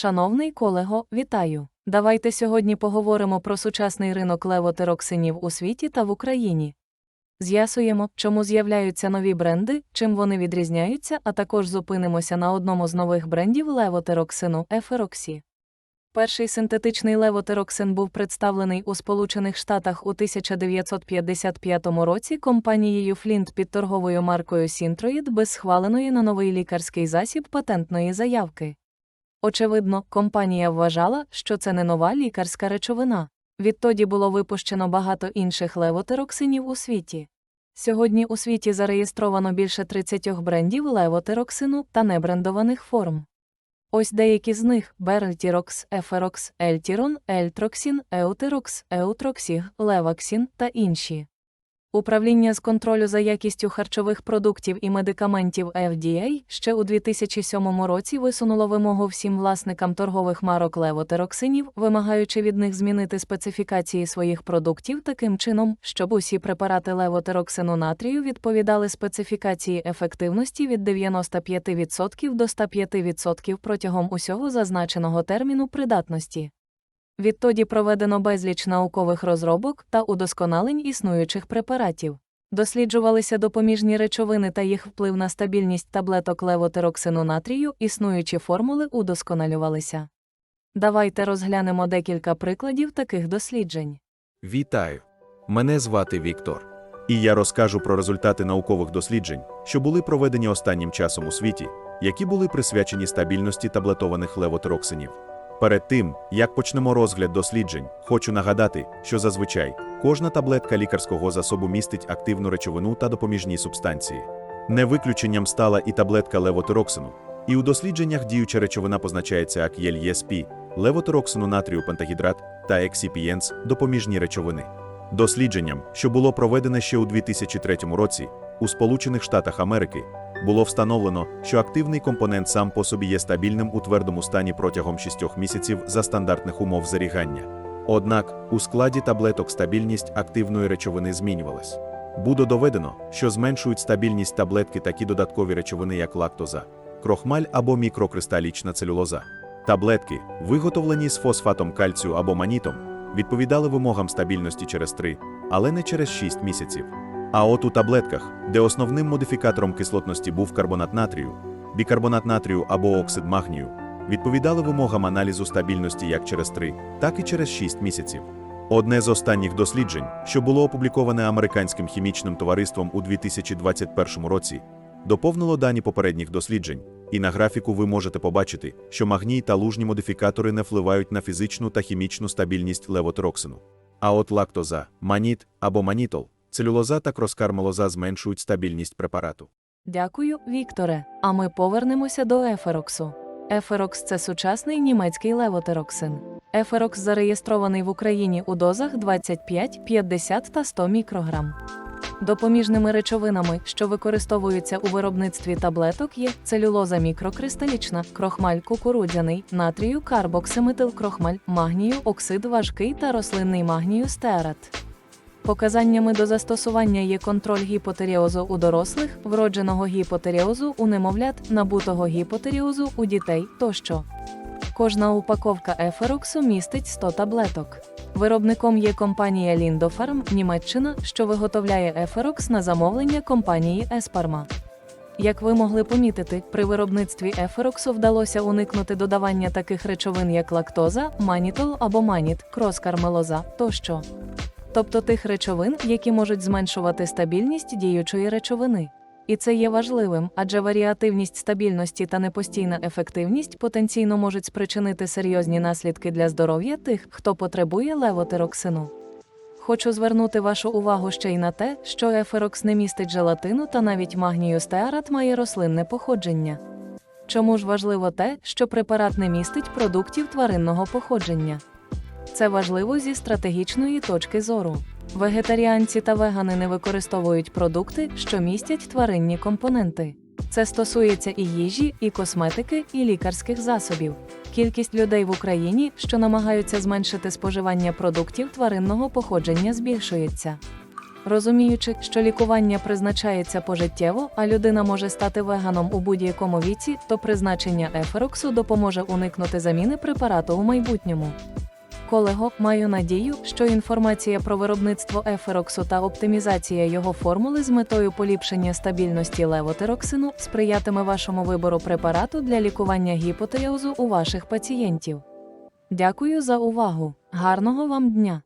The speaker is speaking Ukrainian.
Шановний колего, вітаю! Давайте сьогодні поговоримо про сучасний ринок левотероксинів у світі та в Україні. З'ясуємо, чому з'являються нові бренди, чим вони відрізняються, а також зупинимося на одному з нових брендів левотероксину Ефероксі. Перший синтетичний левотероксин був представлений у Сполучених Штатах у 1955 році компанією Flint під торговою маркою Synthroid без схваленої на новий лікарський засіб патентної заявки. Очевидно, компанія вважала, що це не нова лікарська речовина. Відтоді було випущено багато інших левотероксинів у світі. Сьогодні у світі зареєстровано більше 30 брендів левотероксину та небрендованих форм. Ось деякі з них: Берлтірокс, Еферокс, Ельтірон, Ельтроксін, Еутерокс, Еутроксіг, Леваксін та інші. Управління з контролю за якістю харчових продуктів і медикаментів FDA ще у 2007 році висунуло вимогу всім власникам торгових марок левотероксинів, вимагаючи від них змінити специфікації своїх продуктів таким чином, щоб усі препарати левотероксину натрію відповідали специфікації ефективності від 95% до 105% протягом усього зазначеного терміну придатності. Відтоді проведено безліч наукових розробок та удосконалень існуючих препаратів. Досліджувалися допоміжні речовини та їх вплив на стабільність таблеток левотероксину натрію, існуючі формули удосконалювалися. Давайте розглянемо декілька прикладів таких досліджень. Вітаю! Мене звати Віктор. І я розкажу про результати наукових досліджень, що були проведені останнім часом у світі, які були присвячені стабільності таблетованих левотероксинів. Перед тим, як почнемо розгляд досліджень, хочу нагадати, що зазвичай кожна таблетка лікарського засобу містить активну речовину та допоміжні субстанції. Не виключенням стала і таблетка левотероксину. І у дослідженнях діюча речовина позначається як ЄЛЄСП, левотероксину натрію пентагідрат та ексіпієнс допоміжні речовини. Дослідженням, що було проведене ще у 2003 році, у Сполучених Штатах Америки, було встановлено, що активний компонент сам по собі є стабільним у твердому стані протягом 6 місяців за стандартних умов зарігання. Однак у складі таблеток стабільність активної речовини змінювалась. Буде доведено, що зменшують стабільність таблетки такі додаткові речовини, як лактоза, крохмаль або мікрокристалічна целюлоза. Таблетки, виготовлені з фосфатом кальцію або манітом, відповідали вимогам стабільності через 3, але не через 6 місяців. А от у таблетках, де основним модифікатором кислотності був карбонат натрію, бікарбонат натрію або оксид магнію, відповідали вимогам аналізу стабільності як через 3, так і через 6 місяців. Одне з останніх досліджень, що було опубліковане американським хімічним товариством у 2021 році, доповнило дані попередніх досліджень, і на графіку ви можете побачити, що магній та лужні модифікатори не впливають на фізичну та хімічну стабільність левотероксину. А от лактоза, маніт або манітол, целюлоза та кроскармолоза зменшують стабільність препарату. Дякую, Вікторе. А ми повернемося до Ефероксу. Еферокс це сучасний німецький левотероксин. Еферокс зареєстрований в Україні у дозах 25, 50 та 100 мікрограм. Допоміжними речовинами, що використовуються у виробництві таблеток, є целюлоза мікрокристалічна, крохмаль кукурудзяний, натрію карбоксиметилкрохмаль, магнію, оксид важкий та рослинний магнію стеарат. Показаннями до застосування є контроль гіпотеріозу у дорослих, вродженого гіпотеріозу у немовлят, набутого гіпотеріозу у дітей тощо. Кожна упаковка ефероксу містить 100 таблеток. Виробником є компанія Lindopharm, Німеччина, що виготовляє еферокс на замовлення компанії Еспарма. Як ви могли помітити, при виробництві ефероксу вдалося уникнути додавання таких речовин, як лактоза, манітол або маніт, кроскармелоза тощо. Тобто тих речовин, які можуть зменшувати стабільність діючої речовини. І це є важливим, адже варіативність стабільності та непостійна ефективність потенційно можуть спричинити серйозні наслідки для здоров'я тих, хто потребує левотероксину. Хочу звернути вашу увагу ще й на те, що еферокс не містить желатину та навіть магнію стеарат має рослинне походження. Чому ж важливо те, що препарат не містить продуктів тваринного походження? Це важливо зі стратегічної точки зору. Вегетаріанці та вегани не використовують продукти, що містять тваринні компоненти. Це стосується і їжі, і косметики, і лікарських засобів. Кількість людей в Україні, що намагаються зменшити споживання продуктів тваринного походження, збільшується. Розуміючи, що лікування призначається пожиттєво, а людина може стати веганом у будь-якому віці, то призначення ефероксу допоможе уникнути заміни препарату у майбутньому. Колего, маю надію, що інформація про виробництво ефероксу та оптимізація його формули з метою поліпшення стабільності левотироксину сприятиме вашому вибору препарату для лікування гіпотиреозу у ваших пацієнтів. Дякую за увагу. Гарного вам дня!